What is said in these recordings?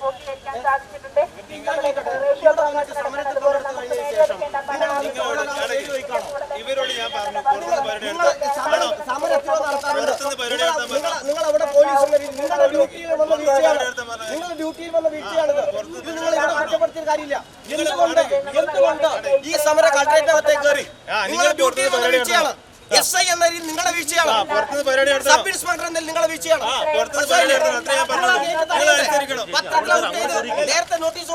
പൂർത്തീകരിക്കാൻ സാധിച്ചിട്ടുണ്ട് ഇവരോട് ഞാൻ പറഞ്ഞു നിങ്ങൾ അവിടെ പോലീസ് നിങ്ങളുടെ ഡ്യൂട്ടിയിൽ വന്ന വീഴ്ചയാണ്. നിങ്ങളുടെ ഡ്യൂട്ടിയിൽ വന്ന വീഴ്ചയാണിത് ഇത് നിങ്ങൾ ഇവിടെ മാറ്റപ്പെടുത്തിയ കാര്യമില്ല എന്തുകൊണ്ട് എന്തുകൊണ്ട് ഈ സമര കളക്ടറേറ്റിനകത്തേക്ക് കയറി നിങ്ങളുടെ ഡ്യൂട്ടിയിൽ വന്ന വീഴ്ചയാണ്. എസ് ഐ എന്ന രീതിയിൽ നിങ്ങളുടെ വീഴ്ചയാണ് സബ് ഇൻസ്പെക്ടർ എന്നതിൽ നിങ്ങളുടെ വീഴ്ചയാണ് നേരത്തെ നോട്ടീസ്?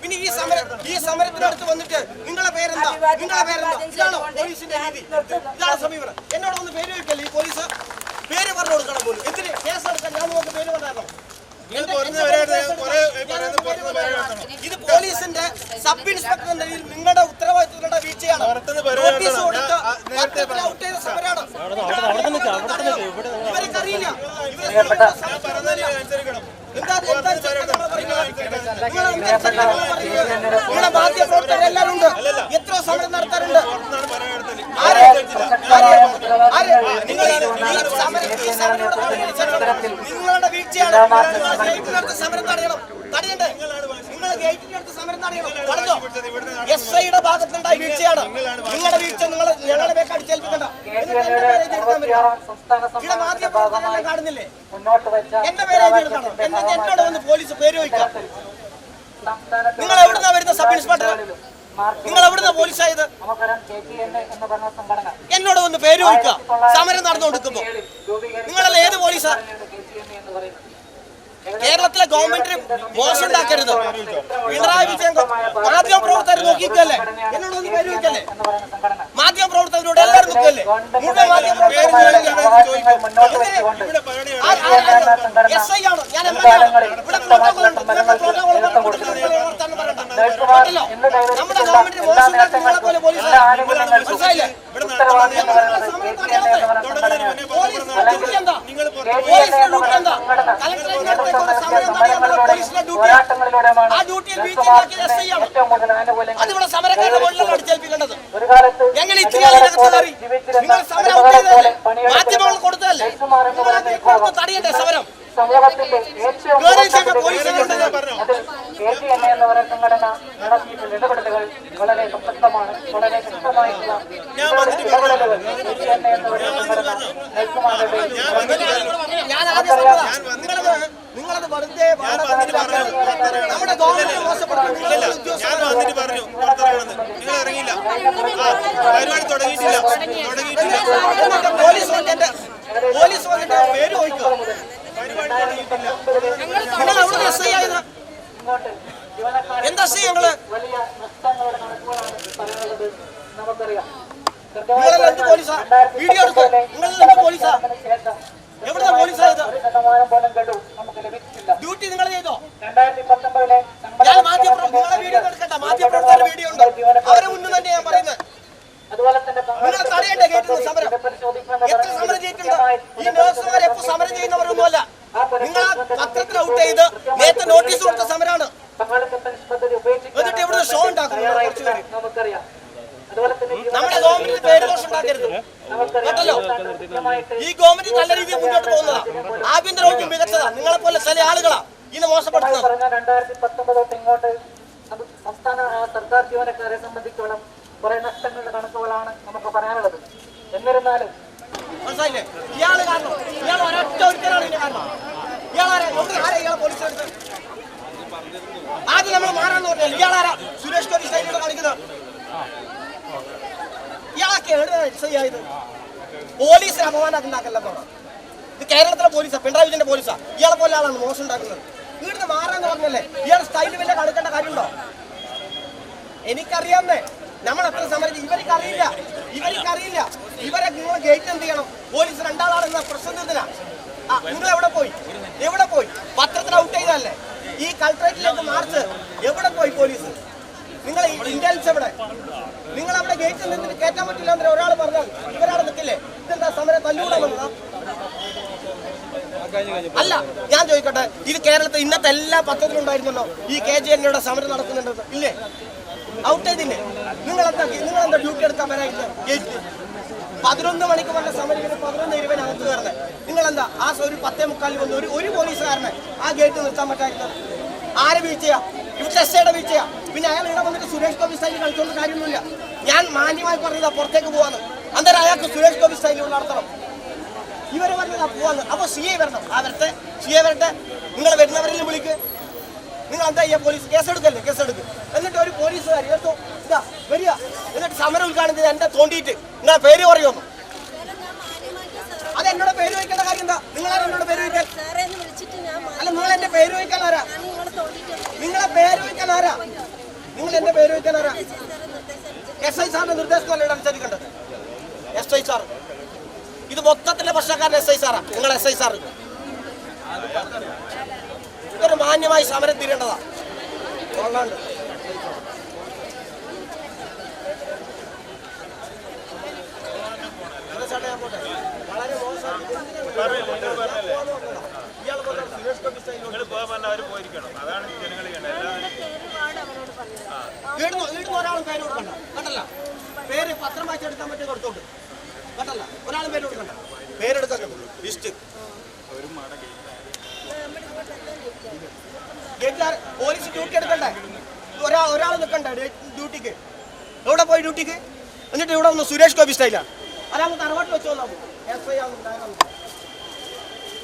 പിന്നെ ഈ സമരം ഈ സമരത്തിനടുത്ത് വന്നിട്ട് നിങ്ങളെ പേരെന്താ? നിങ്ങളെ പേരെന്താ? ഇതാണോ പോലീസിന്റെ രീതി? ഇതാണ് സമീപനം? എന്നോട് ഒന്ന് പേര് വെക്കല്ലേ ഈ പോലീസ്? പേര് പറഞ്ഞു കൊടുക്കണം പോലും. എന്തിന് കേസെടുക്കാൻ ഞാൻ നോക്കി പേര് പറഞ്ഞോ നിങ്ങൾ പുറത്തുനിന്ന് വരാതെ കുറെ പറയുന്നത് പുറത്തുനിന്ന് പരിപാടി നടത്തണം ഇത് പോലീസിന്റെ സബ് ഇൻസ്പെക്ടർ എന്ന രീതിയിൽ നിങ്ങളുടെ ഉത്തരവാദിത്തങ്ങളുടെ വീഴ്ചയാണ്. നോട്ടീസ് കൊടുത്ത് സമരമാണ് മാധ്യമപ്രവർത്തകർ എല്ലാവരും ഉണ്ട് എത്ര സമരം നടത്താറുണ്ട് നിങ്ങളുടെ വീഴ്ചയാണ് സമരം തടയണം തടയണ്ടേ നിങ്ങൾ ഗേറ്റിനടുത്ത് സമരം തടയണം തടഞ്ഞോ എസ് ഐയുടെ ഭാഗത്തുണ്ടായ വീഴ്ചയാണ്. നിങ്ങളുടെ വീഴ്ച നിങ്ങൾ ഞങ്ങളുടെ പേക്ക് അടിച്ചേൽപ്പിക്കണ്ട. ഇവിടെ മാധ്യമപ്രവർത്തകരെല്ലാം കാണുന്നില്ലേ? എന്റെ പേര് എഴുതി എന്നിട്ട് എന്നോട് വന്ന് പോലീസ് പേര് ചോദിക്കാം നിങ്ങൾ എവിടുന്നാ വരുന്ന സബ് ഇൻസ്പെക്ടർ? നിങ്ങൾ എവിടുന്ന പോലീസായത്? എന്നോട് വന്ന് പേര് ചോദിക്കാം സമരം നടന്നുകൊടുക്കുമ്പോ നിങ്ങളല്ല ഏത് പോലീസാ? കേരളത്തിലെ ഗവൺമെന്റിന് മോശം ഉണ്ടാക്കരുത് പിണറായി വിജയൻ മാധ്യമ പ്രവർത്തകർ നോക്കിക്കല്ലേ എന്നോട് ഒന്ന് പേര് ചോദിക്കല്ലേ എന്ന് പറയുന്ന സംഘടന മാധ്യമ പ്രവർത്തകരോട് എല്ലാവരും നോക്കല്ലേ മുഴുവൻ മാധ്യമ എസ് ഐ ആണ്. ഞാൻ എം എൽ എ ആണ്. ഇവിടെ പ്രോട്ടോകോൾ നമ്മുടെ ഗവൺമെന്റിന് മോശം ഉണ്ടാക്കുന്ന നിങ്ങളെ പോലെ പോലീസ് മനസ്സിലായില്ലേ സമരം പോലീസിന്റെ ഡ്യൂട്ടി എന്താ ഡ്യൂട്ടി ഒരു സമരം തടയുന്നത് പോലീസിന്റെ ഡ്യൂട്ടിയാണ് ആ ഡ്യൂട്ടിയിൽ വീഴ്ച ഉണ്ടാക്കിയത് എസ് ഐ ആണ്. അതിവിടെ സമരക്കാരുടെ മുകളിലാണ് അടിച്ചേൽപ്പിക്കേണ്ടത്. ഞങ്ങൾ ഇത്തിരി അതിനകത്ത് കയറി. നിങ്ങൾ സമരം ചെയ്തതല്ലേ? മാധ്യമങ്ങൾ കൊടുത്തതല്ലേ? നിങ്ങൾ തടയണ്ടേ സമരം. സമൂഹത്തിന്റെ ഏറ്റവും എന്ന് പറയുന്ന സംഘടന നടത്തിയിട്ടുള്ള ഇടപെടലുകൾ വളരെ പ്രസക്തമാണ് വളരെ ശക്തമായിട്ടുള്ള ഇടപെടലുകൾ എന്ന് പറയുന്ന സംഘടന ഞാൻ ആദ്യം പറഞ്ഞതാ. നിങ്ങളത് നിങ്ങളത് വെറുതെ വാദം നമ്മുടെ നിങ്ങളുടെ ഞാൻ വന്നിട്ട് പറഞ്ഞു പുറത്തിറങ്ങണമെന്ന് നിങ്ങൾ ഇറങ്ങിയില്ല. പരിപാടി തുടങ്ങിയിട്ടില്ല. തുടങ്ങിയിട്ടില്ല. പോലീസ് വന്നിട്ട് പോലീസ് വന്നിട്ട് പേര് ചോദിക്കുക നിങ്ങൾ അവിടെ എസ് ഐ ആയത് എന്താ സി ഞങ്ങൾ? നിങ്ങളെല്ലാം എന്ത് പോലീസാ? വീഡിയോ എടുത്ത് നിങ്ങളെല്ലാം എന്ത് പോലീസാ? എവിടുന്ന പോലീസായത്? ഡ്യൂട്ടി നിങ്ങൾ ചെയ്തോ? രണ്ടായിരത്തി പത്തൊമ്പതിലെ ഞാൻ വീഡിയോ എടുക്കണ്ട മാധ്യമപ്രവർത്തകരുടെ വീഡിയോ ഉണ്ട് അവരെ മുന്നിൽ തന്നെ ഞാൻ പറയുന്നത്. നിങ്ങൾ തടയണ്ടേ സമരം. എത്ര സമരം ചെയ്തിട്ടുണ്ട്? ഈ നഴ്സുമാർ എപ്പോ സമരം ചെയ്യുന്നവരൊന്നുമല്ല. നിങ്ങൾ ആ പത്രത്തിൽ ഔട്ട് ചെയ്ത് നേരത്തെ നോട്ടീസ് കൊടുത്ത സമരമാണ് എന്നിട്ട് ഷോ ഉണ്ടാക്കുന്നു നമ്മുടെ ഗവൺമെന്റിന് ഉണ്ടാക്കരുത്. കേട്ടല്ലോ? ഈ ഗവൺമെന്റ് നല്ല രീതിയിൽ മുന്നോട്ട് പോകുന്നതാ. ആഭ്യന്തര വകുപ്പ് മികച്ചതാ. നിങ്ങളെ പോലെ ചില ആളുകളാ. ഇന്ന് മോശപ്പെടുത്തുന്നത് പറഞ്ഞ രണ്ടായിരത്തി പത്തൊമ്പത് തൊട്ട് സംസ്ഥാന സർക്കാർ ജീവനക്കാരെ സംബന്ധിച്ചോളം കുറെ നഷ്ടങ്ങളുടെ കണക്കുകളാണ് നമുക്ക് പറയാനുള്ളത്. എന്നിരുന്നാലും മനസ്സിലായില്ലേ? ഇയാൾ കാരണം ഇയാൾ ഒരൊറ്റ ഒരുത്തരാണ് ഇതിന്റെ കാരണം. ഇയാളാരാ എവിടെ ആരാ ഇയാളെ പോലീസിലെടുത്ത് ആദ്യം നമ്മൾ മാറാന്ന് പറഞ്ഞാൽ ഇയാളാരാ സുരേഷ് ഗോപി സൈനിക കാണിക്കുന്നത് ഇയാളൊക്കെ പോലീസിന് അപമാനം ഉണ്ടാക്കല്ലെന്നാണ് ഇത് കേരളത്തിലെ പോലീസാ പിണറായി വിജയന്റെ പോലീസാ. ഇയാളെ പോലെ ആളാണ് മോശം ഉണ്ടാക്കുന്നത്. ഇവിടുന്ന് മാറാന്ന് പറഞ്ഞല്ലേ ഇയാൾ സ്റ്റൈൽ വല്ല കളിക്കേണ്ട കാര്യമുണ്ടോ? എനിക്കറിയാമെന്നേ നമ്മൾ എത്ര സമരം. ഇവർക്ക് അറിയില്ല ഇവർക്ക് അറിയില്ല ഇവരെ നിങ്ങൾ ഗേറ്റ് എന്ത് ചെയ്യണം? പോലീസ് രണ്ടാളാണെന്ന പ്രശ്നത്തിനാ ആ നിങ്ങൾ എവിടെ പോയി? എവിടെ പോയി? പത്രത്തിൽ ഔട്ട് ചെയ്തല്ലേ ഈ കളക്ടറേറ്റിലേക്ക് മാർച്ച് എവിടെ പോയി പോലീസ്? നിങ്ങൾ ഇന്റലിജൻസ് എവിടെ? നിങ്ങൾ അവിടെ ഗേറ്റിൽ നിന്ന് കയറ്റാൻ പറ്റില്ല എന്ന് ഒരാൾ പറഞ്ഞാൽ ഇവരാൾ നിൽക്കില്ലേ? ഇതെന്താ സമരം തല്ലൂടെ വന്നതാ? അല്ല ഞാൻ ചോദിക്കട്ടെ ഇത് കേരളത്തിൽ ഇന്നത്തെ എല്ലാ പത്രത്തിലും ഉണ്ടായിരുന്നല്ലോ? ഈ കെ ജി എന്നിയുടെ സമരം നടക്കുന്നുണ്ടെന്ന് ഇല്ലേ? ഔട്ട് ചെയ്തില്ലേ? നിങ്ങൾ എന്താ നിങ്ങൾ എന്താ ഡ്യൂട്ടി എടുക്കാൻ ഗേറ്റിൽ പതിനൊന്ന് മണിക്ക് വന്ന സമരം പതിനൊന്ന് ഇരുപതിന് അകത്ത് കയറുന്നത് നിങ്ങൾ എന്താ ആ ഒരു പത്തേ മുക്കാലിൽ വന്ന് ഒരു ഒരു പോലീസുകാരനെ ആ ഗേറ്റ് നിർത്താൻ പറ്റായിരുന്നു ആരെ വീഴ്ചയാ ഇവിടുത്തെ എസ് ഐയുടെ വീഴ്ചയാ പിന്നെ അയാൾ ഇവിടെ വന്നിട്ട് സുരേഷ് ഗോപി സ്റ്റൈലിൽ കളിച്ചുകൊണ്ട് കാര്യമൊന്നുമില്ല. ഞാൻ മാന്യമായി പറഞ്ഞതാ പുറത്തേക്ക് പോവാന്ന്. അന്നേരം അയാൾക്ക് സുരേഷ് ഗോപി സ്റ്റൈലിൽ നടത്തണം. ഇവർ പറഞ്ഞതാ പോവാന്ന്. അപ്പൊ സി ഐ വരണം. ആ വരട്ടെ. സി ഐ വരട്ടെ. നിങ്ങൾ വരുന്നവരെല്ലാം വിളിക്ക്. നിങ്ങൾ എന്താ ചെയ്യാ? പോലീസ് കേസെടുക്കല്ലേ കേസെടുക്ക് എന്നിട്ട് ഒരു പോലീസുകാർ എടുത്തു. ഇതാ വരിക. എന്നിട്ട് സമരം ഉദ്ഘാടനം ചെയ്ത് എന്റെ തോണ്ടിയിട്ട് നിങ്ങളെ പേര് പറയുമെന്ന് അത് എന്നോട് പേര് വയ്ക്കേണ്ട കാര്യം എന്താ? നിങ്ങളാരും എന്നോട് പേര് വയ്ക്കാൻ? അല്ല നിങ്ങൾ എന്റെ പേര് വയ്ക്കാൻ ആരാ? നിങ്ങളെ പേര് വയ്ക്കാൻ ആരാ? നിങ്ങൾ എന്റെ പേര് വയ്ക്കാൻ ആരാ? എസ് ഐ സാറിന്റെ നിർദ്ദേശമല്ല അനുസരിക്കേണ്ടത്? എസ് ഐ സാർ ഇത് മൊത്തത്തിലെ പ്രശ്നക്കാരൻ എസ് ഐ സാറാ നിങ്ങൾ എസ് ഐ സാർ ഇതൊരു മാന്യമായി സമരം തീരേണ്ടതാ. കൊള്ളാണ്ട് ഒരാളും പേര് കൊടുക്കണ്ട. കേട്ടല്ല? പേര് പത്രം വായിച്ചെടുക്കാൻ പറ്റിയ കൊടുത്തോണ്ട് പോലീസ് ഡ്യൂട്ടി എടുക്കണ്ടേ? ഒരാൾ ഒരാൾ നിൽക്കണ്ടേ ഡ്യൂട്ടിക്ക് എവിടെ പോയി ഡ്യൂട്ടിക്ക് എന്നിട്ട് ഇവിടെ ഒന്ന് സുരേഷ് ഗോപി സ്റ്റൈലാണ് അതാകുമ്പോൾ തറവാട്ട് വെച്ച് വന്നാൽ എസ് ഐ ആവുന്നുണ്ടായിരുന്നു